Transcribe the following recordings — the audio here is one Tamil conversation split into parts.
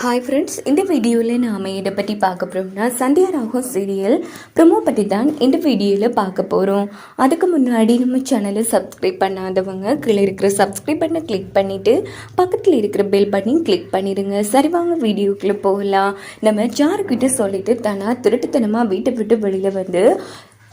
ஹாய் ஃப்ரெண்ட்ஸ் இந்த வீடியோவில் நாம் இதை பற்றி பார்க்க போகிறோம்னா சந்தியா ராகம் சீரியல் ப்ரொமோ பற்றி தான் இந்த வீடியோவில் பார்க்க போகிறோம் அதுக்கு முன்னாடி நம்ம சேனலை சப்ஸ்கிரைப் பண்ணாதவங்க கீழே இருக்கிற சப்ஸ்கிரைப் பண்ண கிளிக் பண்ணிவிட்டு பக்கத்தில் இருக்கிற பெல் பண்ணி கிளிக் பண்ணிடுங்க சரி வாங்க வீடியோக்குள்ளே போகலாம். நம்ம ஜாருக்கிட்ட சொல்லிட்டு தானா திருட்டுத்தனமாக வீட்டை விட்டு வெளியில் வந்து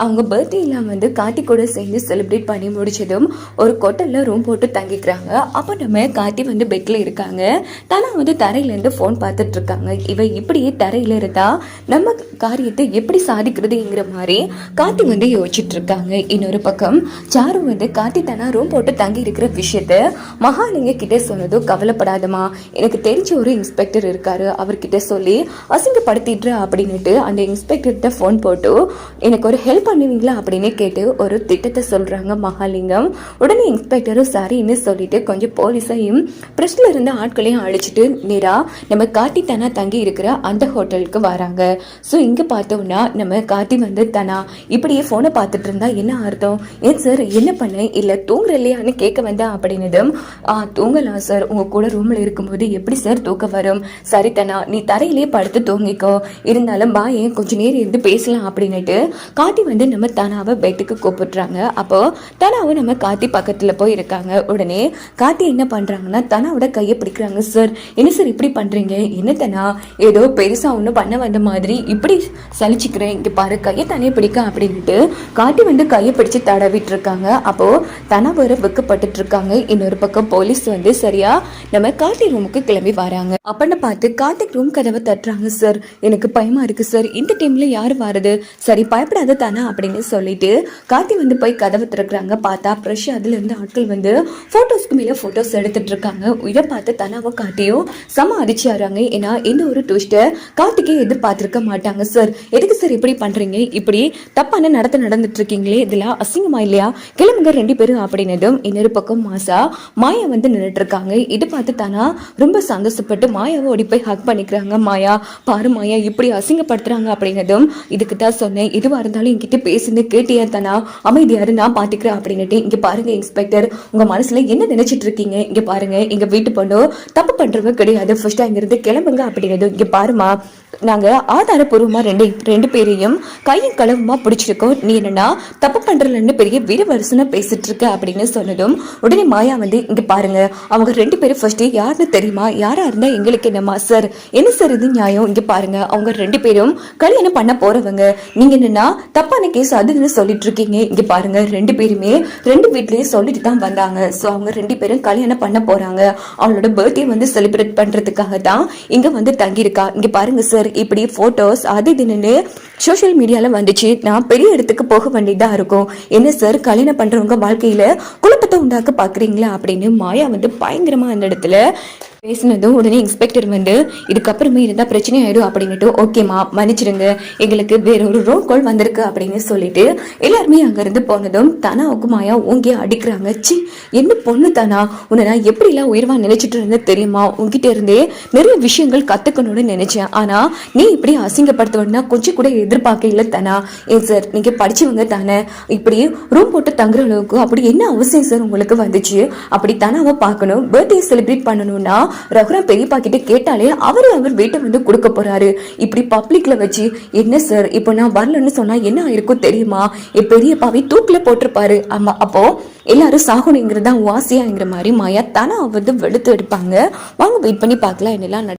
அவங்க பர்த்டேலாம் வந்து கார்த்தி கூட சேர்ந்து செலிப்ரேட் பண்ணி முடிச்சதும் ஒரு கொட்டலில் ரூம் போட்டு தங்கிக்கிறாங்க. அப்போ நம்ம கார்த்தி வந்து பெட்டில் இருக்காங்க. தலை வந்து தரையிலேருந்து ஃபோன் பார்த்துட்டு இருக்காங்க. இவ இப்படியே தரையில் இருந்தா நம்ம காரியத்தை எப்படி சாதிக்கிறதுங்கிற மாதிரி கார்த்தி வந்து யோசிச்சுட்டு இருக்காங்க. இன்னொரு பக்கம் சாரு வந்து கார்த்தி தானா ரூம் போட்டு தங்கி இருக்கிற விஷயத்த மகாலிங்க கிட்டே சொன்னதும் கவலைப்படாதமா எனக்கு தெரிஞ்ச ஒரு இன்ஸ்பெக்டர் இருக்காரு. அவர்கிட்ட சொல்லி அசிங்கப்படுத்திடுற அப்படின்னுட்டு அந்த இன்ஸ்பெக்டர்கிட்ட ஃபோன் போட்டு எனக்கு ஒரு ஹெல்ப் பண்ணுவீங்களா அப்படின்னு கேட்டு ஒரு திட்டத்தை சொல்றாங்க மகாலிங்கம். உடனே இன்ஸ்பெக்டரும் சரின்னு சொல்லிட்டு கொஞ்சம் போலீஸையும் பிரஷ்ல இருந்த ஆட்களையும் அழைச்சிட்டு நேரா நம்ம கார்த்தி தனா தங்கி இருக்கிற அந்த ஹோட்டலுக்கு வராங்க. ஸோ இங்க பார்த்தோம்னா நம்ம கார்த்தி வந்து தனா. இப்படியே ஃபோனை பார்த்துட்டு இருந்தா என்ன அர்த்தம்? ஏன் சார் என்ன பண்ண? இல்லை தூங்குற இல்லையான்னு கேட்க வந்தேன் அப்படின்னதும் ஆ தூங்கலாம் சார் உங்க கூட ரூம்ல இருக்கும்போது எப்படி சார் தூக்கம் வரும்? சரி தனா நீ தரையிலேயே படுத்து தூங்கிக்கோ. இருந்தாலும் பா ஏன் கொஞ்ச நேரம் இருந்து பேசலாம் அப்படின்னுட்டு கார்த்தி வந்து நம்ம தனாவை பெட்டுக்கு கூப்பிடுறாங்க. அப்போது தனாவை நம்ம கார்த்தி பக்கத்தில் போய் இருக்காங்க. உடனே கார்த்தி என்ன பண்ணுறாங்கன்னா தனாவோட கையை பிடிக்கிறாங்க சார் என்ன சார் இப்படி பண்ணுறீங்க என்ன தனா? ஏதோ பெருசாக ஒன்றும் பண்ண வந்த மாதிரி இப்படி சலிச்சிக்கிறேன். இங்கே பாரு கையை தனியை பிடிக்க அப்படின்ட்டு கார்த்தி வந்து கையை பிடிச்சி தடவிட்டு இருக்காங்க. அப்போ தனா வர வெக்கப்பட்டுட்டு இருக்காங்க. இன்னொரு பக்கம் போலீஸ் வந்து சரியா நம்ம கார்த்தி ரூமுக்கு கிளம்பி வராங்க. அப்படின்னு பார்த்து கார்த்திக் ரூம் கதவை தட்டுறாங்க சார் எனக்கு பயமா இருக்கு சார். இந்த டைம்ல யார் வர்றது சரி பயப்படாத தானே. அப்படின்னு சொல்லிட்டு கார்த்தி வந்து போய் கதவை திறக்கிறாங்க. பார்த்தா ப்ரெஷ் அதுல இருந்து ஆட்கள் வந்து போட்டோஸ்க்கு மேல போட்டோஸ் எடுத்துட்டு இருக்காங்க. இதை பார்த்து தனாவை காட்டியும் செம அடிச்சாராங்க ஏன்னா இந்த ஒரு ட்விஸ்ட்டை கார்த்திகே எதிர்பார்த்திருக்க மாட்டாங்க சார் எதுக்கு சார் இப்படி பண்றீங்க? இப்படி தப்பான நடத்த நடந்துட்டு இருக்கீங்களே? இதுல அசிங்கமா இல்லையா? கிளம்புங்க ரெண்டு பேரும் அப்படின்னதும் இன்னொரு பக்கம் மாசா மாயா வந்து நின்றுட்டு இருக்காங்க. இது பார்த்து தானா ரொம்ப சந்தோஷப்பட்டு மாயாவை ஓடி போய் ஹக் பண்ணிக்கிறாங்க. மாயா பாரு மாயா இப்படி அசிங்கப்படுத்துறாங்க அப்படின்னதும் இதுக்கு தான் சொன்னேன். எதுவாக இருந்தாலும் என்கிட்ட பேசுன்னு கேட்டியா தானா? அமைதியாரு நான் பார்த்துக்கிறேன் அப்படின்னுட்டு. இங்க பாருங்க இன்ஸ்பெக்டர் உங்க மனசுல என்ன நினைச்சிட்டு இருக்கீங்க? இங்க பாருங்க எங்க வீட்டு பொண்ணு தப்பு பண்றவங்க கிடையாது. ஃபர்ஸ்ட் அங்கிருந்து கிளம்புங்க அப்படிங்கிறது இங்க பாருமா நாங்க ஆதாரபூர்வமாக ரெண்டு ரெண்டு பேரையும் கையும் களவுமாக பிடிச்சிருக்கோம். நீ என்னன்னா தப்பு பண்ணுறலன்னு பெரிய வீரவரசனா பேசிட்டு இருக்க அப்படின்னு சொன்னதும் உடனே மாயா வந்து இங்க பாருங்க அவங்க ரெண்டு பேரும் ஃபர்ஸ்ட் யாருன்னு தெரியுமா? யாரா இருந்தா எங்களுக்கு என்னமா சார் என்ன சார் இது நியாயம்? இங்க பாருங்க அவங்க ரெண்டு பேரும் கல்யாணம் பண்ண போறவங்க. நீங்க என்னன்னா தப்பான கேஸ் அதுன்னு சொல்லிட்டு இருக்கீங்க இங்க பாருங்க ரெண்டு பேருமே ரெண்டு வீட்லயும் சொல்லிட்டு தான் வந்தாங்க. ஸோ அவங்க ரெண்டு பேரும் கல்யாணம் பண்ண போறாங்க. அவங்களோட பர்த்டே வந்து செலிப்ரேட் பண்றதுக்காக தான் இங்க வந்து தங்கியிருக்கா. இங்க பாருங்க சார் இப்படி ஃபோட்டோஸ் அது இதுன்னு சோஷியல் மீடியாவில் வந்துச்சு. நான் பெரிய இடத்துக்கு போக வேண்டியதா இருக்கும். என்ன சார் கல்யாணம் பண்றவங்க வாழ்க்கையில குழப்பத்தை உண்டாக்க பார்க்குறீங்களா அப்படின்னு மாயா வந்து பயங்கரமாக அந்த இடத்துல பேசினதும் உடனே இன்ஸ்பெக்டர் வந்து இதுக்கப்புறமே இருந்தால் பிரச்சனை ஆயிடும் அப்படின்னுட்டு ஓகேம்மா மன்னிச்சிடுங்க. எங்களுக்கு வேற ஒரு ரோல் கால் வந்திருக்கு அப்படின்னு சொல்லிட்டு எல்லாருமே அங்கேருந்து போனதும் தனாவுக்கு மாயா ஓங்கி அடிக்கிறாங்க. சி என்ன பொண்ணு தானா? உன்னை நான் எப்படிலாம் உயர்வா நினைச்சிட்டு இருந்தேன் தெரியுமா? உங்ககிட்ட இருந்தே நிறைய விஷயங்கள் கற்றுக்கணும்னு நினைச்சேன். ஆனால் நீ இப்படி அசிங்கப்படுத்தணும்னா கொஞ்சம் கூட எதிர்பார்க்க இல்லை தானா? ஏன் சார் நீங்கள் படிச்சவங்க தானே. இப்படி ரூம் போட்டு தங்குற அளவுக்கு அப்படி என்ன அவசியம் சார் உங்களுக்கு வந்துச்சு? அப்படி தானாவை பார்க்கணும். பர்த்டே செலிப்ரேட் பண்ணணும்னா ரகுராம் பெரியப்பா கிட்ட கேட்டாலே அவரு அவர் வீட்டை வந்து கொடுக்க போறாரு. இப்படி பப்ளிக்ல வச்சு என்ன சார் இப்போ நான் வரலன்னு சொன்னா என்ன ஆயிருக்கும் தெரியுமா? என் பெரியப்பாவை தூக்கில் போட்டிருப்பாரு. ஆமா அப்போ எல்லாரும் சாகணுங்கிறது தான் வாசியாங்கிற மாதிரி மாயா தனா வந்து வெளுத்து எடுப்பாங்க. வாங்க வெயிட் பண்ணி பார்க்கலாம் என்னெல்லாம்